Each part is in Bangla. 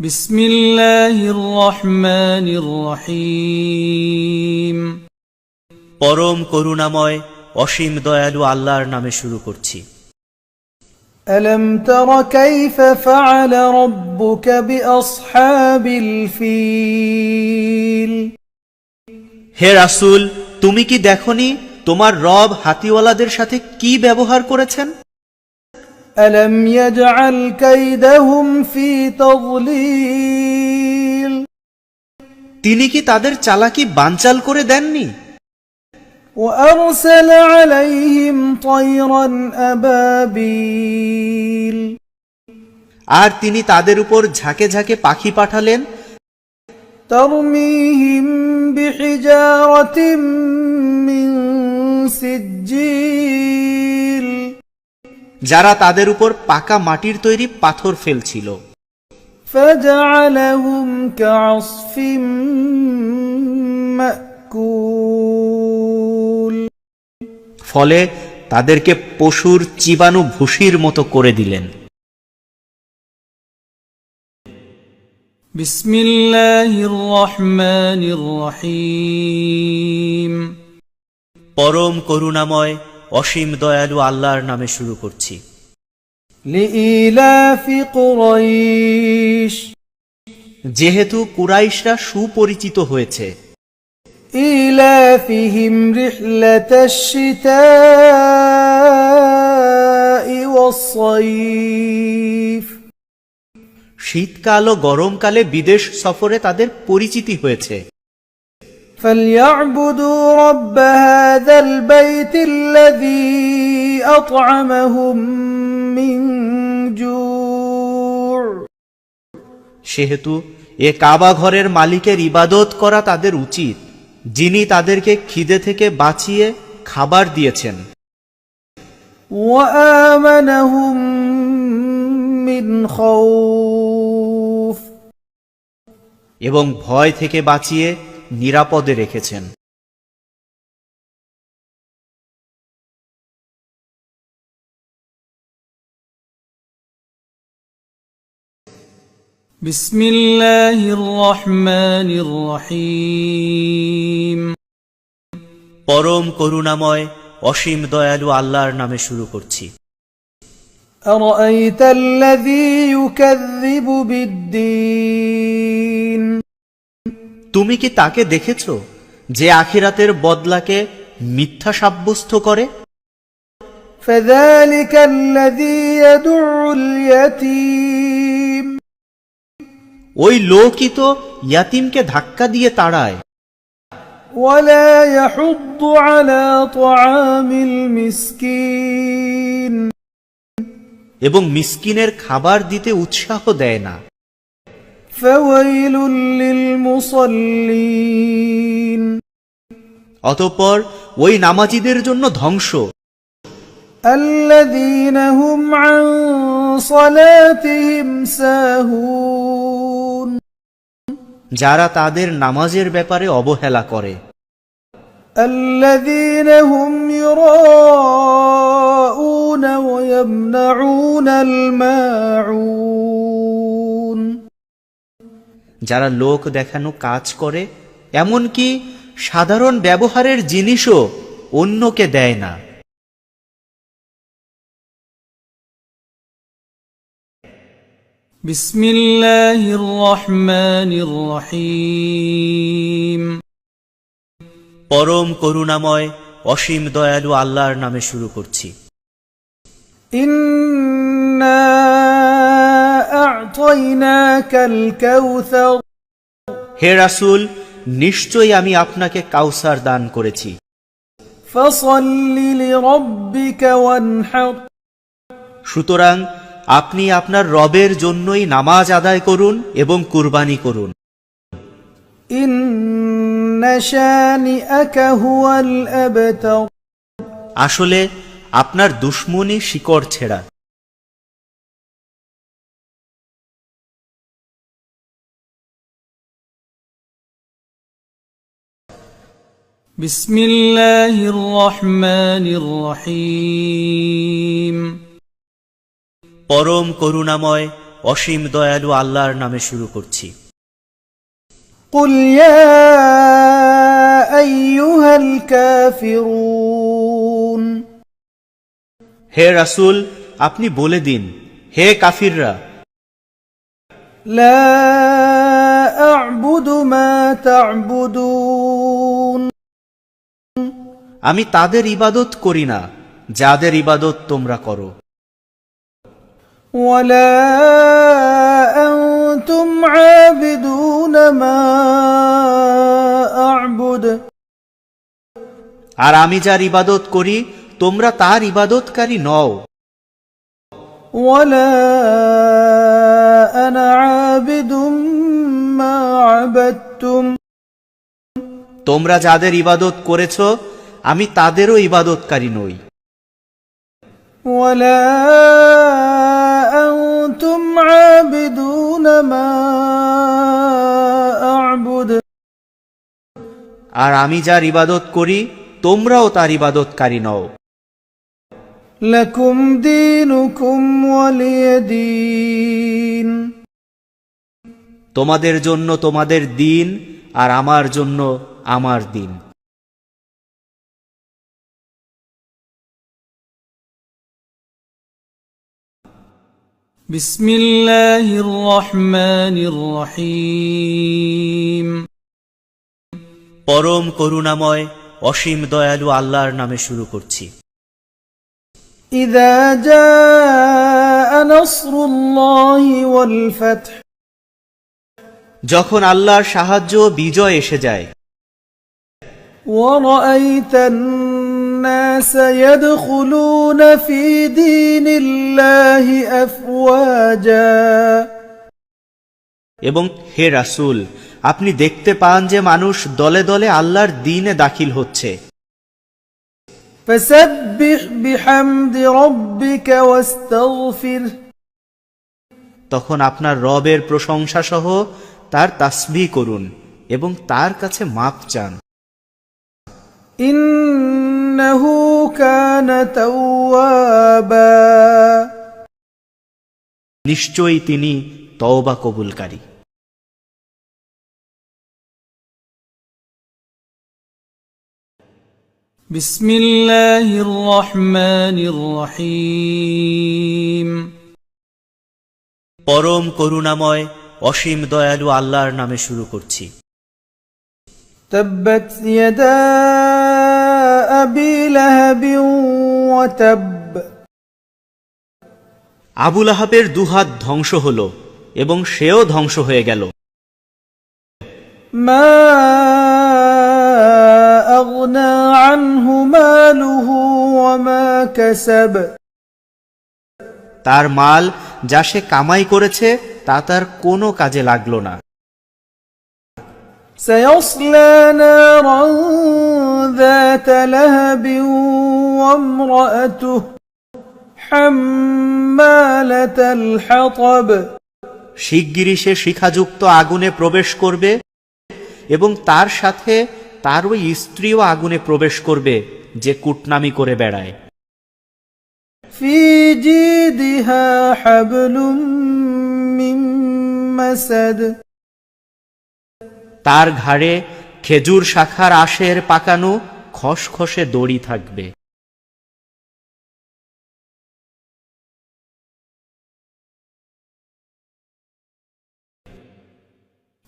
بسم الله الرحمن الرحيم পরম করুণাময় অসীম দয়ালু আল্লাহর নামে শুরু করছি ألم تر كيف فعل ربك بأصحاب الفيل হে রাসূল তুমি কি দেখনি তোমার রব হাতিওয়ালাদের সাথে কি ব্যবহার করেছেন ألم يجعل كيدهم في تضليل তিনি কি তাদের চালাকি বানচাল করে দেননি وأرسل عليهم طيرا أبابيل আর তিনি তাদের উপর ঝাঁকে ঝাঁকে পাখি পাঠালেন ترميهم بحجارة من سجيل যারা তাদের উপর পাকা মাটির তৈরি পাথর ফেলছিল। ফলে তাদেরকে পশুর চিবানো ভুষির মতো করে দিলেন। পরম করুণাময় অসীম দয়ালু আল্লাহর নামে শুরু করছি। যেহেতু কুরাইশরা সুপরিচিত হয়েছে। শীতকাল ও গরমকালে বিদেশ সফরে তাদের পরিচিতি হয়েছে। فليعبدوا رب هذا البيت الذي أطعمهم من جوع সেহেতু এ কাবা ঘরের মালিকের ইবাদত করা তাদের উচিত যিনি তাদেরকে খিদে থেকে বাঁচিয়ে খাবার দিয়েছেন وآمنهم من خوف এবং ভয় থেকে বাঁচিয়ে নিরাপদে রেখেছেন بسم الله الرحمن الرحيم পরম করুণাময় অসীম দয়ালু আল্লাহর নামে শুরু করছি أرأيت الذي يكذب بالدين তুমি কি তাকে দেখেছ যে আখিরাতের বদলাকে মিথ্যা সাব্যস্ত করে فذلك الذي يدع اليتيم ওই লোকই তো ইয়াতিমকে ধাক্কা দিয়ে তাড়ায় ولا يحض على طعام المسكين এবং মিসকিনের খাবার দিতে উৎসাহ দেয় না فويل للمصلين অতঃপর ওই নামাজিদের জন্য ধ্বংস الذين هم عن صلاتهم ساهون যারা তাদের নামাজের ব্যাপারে অবহেলা করে الذين هم يراءون ويمنعون الماعون যারা লোক দেখানো কাজ করে এমনকি সাধারণ ব্যবহারের জিনিসও অন্যকে দেয় না بسم الله الرحمن الرحيم পরম করুণাময় অসীম দয়ালু আল্লাহর নামে শুরু করছি إنا أعطيناك الكوثر হে রাসুল নিশ্চয়ই আমি আপনাকে কাউসার দান করেছি। সুতরাং আপনি আপনার রবের জন্যই নামাজ আদায় করুন এবং কুরবানি করুন। আসলে আপনার দুশ্মনী শিকড় ছেড়া। بسم الله الرحمن الرحيم পরম করুণাময় অসীম দয়ালু আল্লাহর নামে শুরু করছি قل يا أيها الكافرون হে রাসূল আপনি বলে দিন হে কাফিররা لا أعبد ما تعبدون আমি তাদের ইবাদত করি না যাদের ইবাদত তোমরা করো ولا أنتم عابدون ما أعبد আর আমি যার ইবাদত করি তোমরা তার ইবাদতকারী নও ولا أنا عابد ما عبدتم তোমরা যাদের ইবাদত করেছ আমি তাদেরও ইবাদতকারী নই ولا أنتم عابدون ما أعبد আর আমি যার ইবাদত করি তোমরাও তার ইবাদতকারী নও لكم دينكم ولي دين তোমাদের জন্য তোমাদের দিন আর আমার জন্য আমার দিন بسم الله الرحمن الرحيم পরম করুণাময় অসীম দয়ালু আল্লাহর নামে শুরু করছি إذا جاء نصر الله والفتح যখন আল্লাহর সাহায্য ও বিজয় এসে যায় ورأيت الناس يدخلون في دين الله أفواجا এবং হে রাসূল আপনি দেখতে পান যে মানুষ দলে দলে আল্লাহর দিনে দাখিল হচ্ছে فسبح بحمد ربك واستغفره তখন আপনার রবের প্রশংসা সহ তার তাসবিহ করুন এবং তার কাছে মাপ চান إنه كان توابا নিশ্চয়ই তিনি তওবা কবুলকারী بسم الله الرحمن الرحيم পরম করুণাময় অসীম দয়ালু আল্লাহর নামে শুরু করছি تبت يدا أبي لهب وتب আবুল আহাবের দুহাত ধ্বংস হল এবং সেও ধ্বংস হয়ে গেল। তার মাল যা সে কামাই করেছে তা তার কোনো কাজে লাগল না। سيصلى نارا ذات لهب وامرأته حمالة الحطب শিগগিরই সে শিখাযুক্ত আগুনে প্রবেশ করবে এবং তার সাথে তার ওই স্ত্রীও আগুনে প্রবেশ করবে যে কুটনামি করে বেড়ায় في جيدها حبل من مسد তার ঘাড়ে খেজুর শাখার আশের পাকানো খসখসে দড়ি থাকবে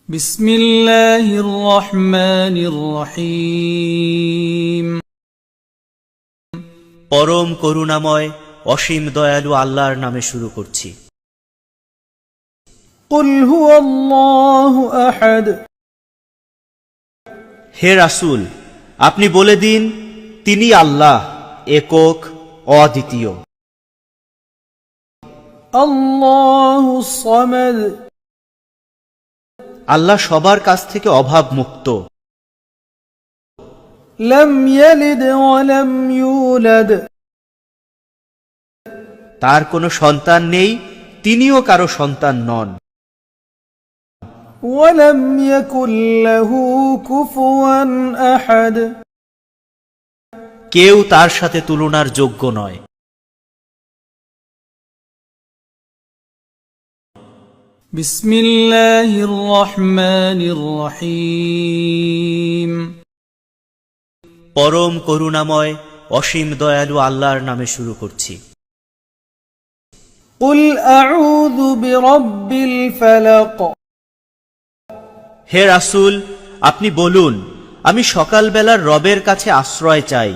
بسم الله الرحمن الرحيم পরম করুণাময় অসীম দয়ালু আল্লাহর নামে শুরু করছি قل هو الله أحد হে রাসুল আপনি বলে দিন তিনি আল্লাহ একক অদ্বিতীয়। আল্লাহ সবার কাছ থেকে অভাব মুক্ত তার কোনো সন্তান নেই তিনিও কারও সন্তান নন। ولم يكن له كفوا أحد কেউ তার সাথে তুলনার যোগ্য নয় بسم الله الرحمن الرحيم পরম করুণাময় অসীম দয়ালু আল্লাহর নামে শুরু করছি قل أعوذ برب الفلق হে রাসুল আপনি বলুন আমি সকালবেলার রবের কাছে আশ্রয় চাই।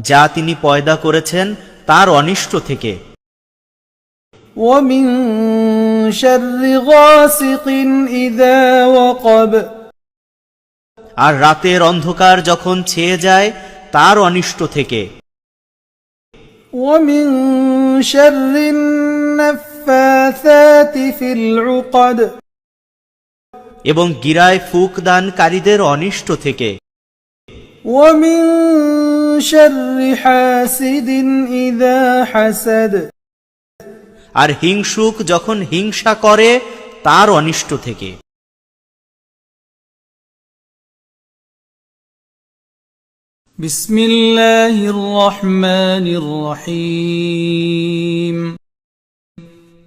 যা তিনি পয়দা করেছেন তার অনিষ্ট থেকে। আর রাতের অন্ধকার যখন ছেয়ে যায় তার অনিষ্ট থেকে। ومن شر النفاثات في العقد এবং গিরায় ফুক দানকারীদের অনিষ্ট থেকে ومن شر حاسد إذا حسد আর হিংসুক যখন হিংসা করে তার অনিষ্ট থেকে بسم الله الرحمن الرحيم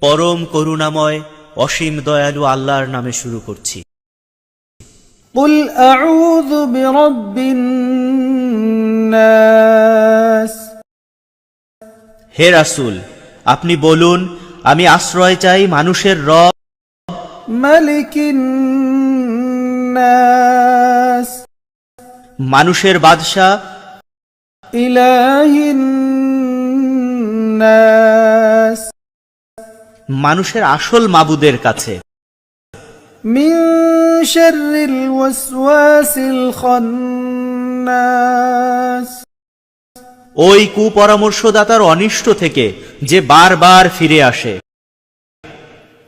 পরম করুণাময় অসীম দয়ালু আল্লাহর নামে শুরু করছি قل أعوذ برب الناس হে রাসূল আপনি বলুন আমি আশ্রয় চাই মানুষের রব ملك الناس মানুষের বাদশাহ إله الناس মানুষের আসল মাবুদের কাছে من شر الوسواس الخناس ওই কুপরামর্শদাতার অনিষ্ট থেকে যে বারবার ফিরে আসে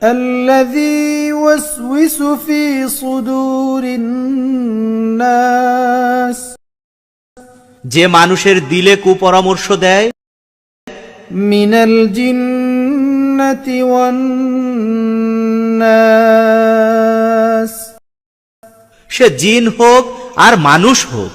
الذي يوسوس في صدور الناس যে মানুষের দিলে কুপরামর্শ দেয় من الجنة والناس সে জিন হোক আর মানুষ হোক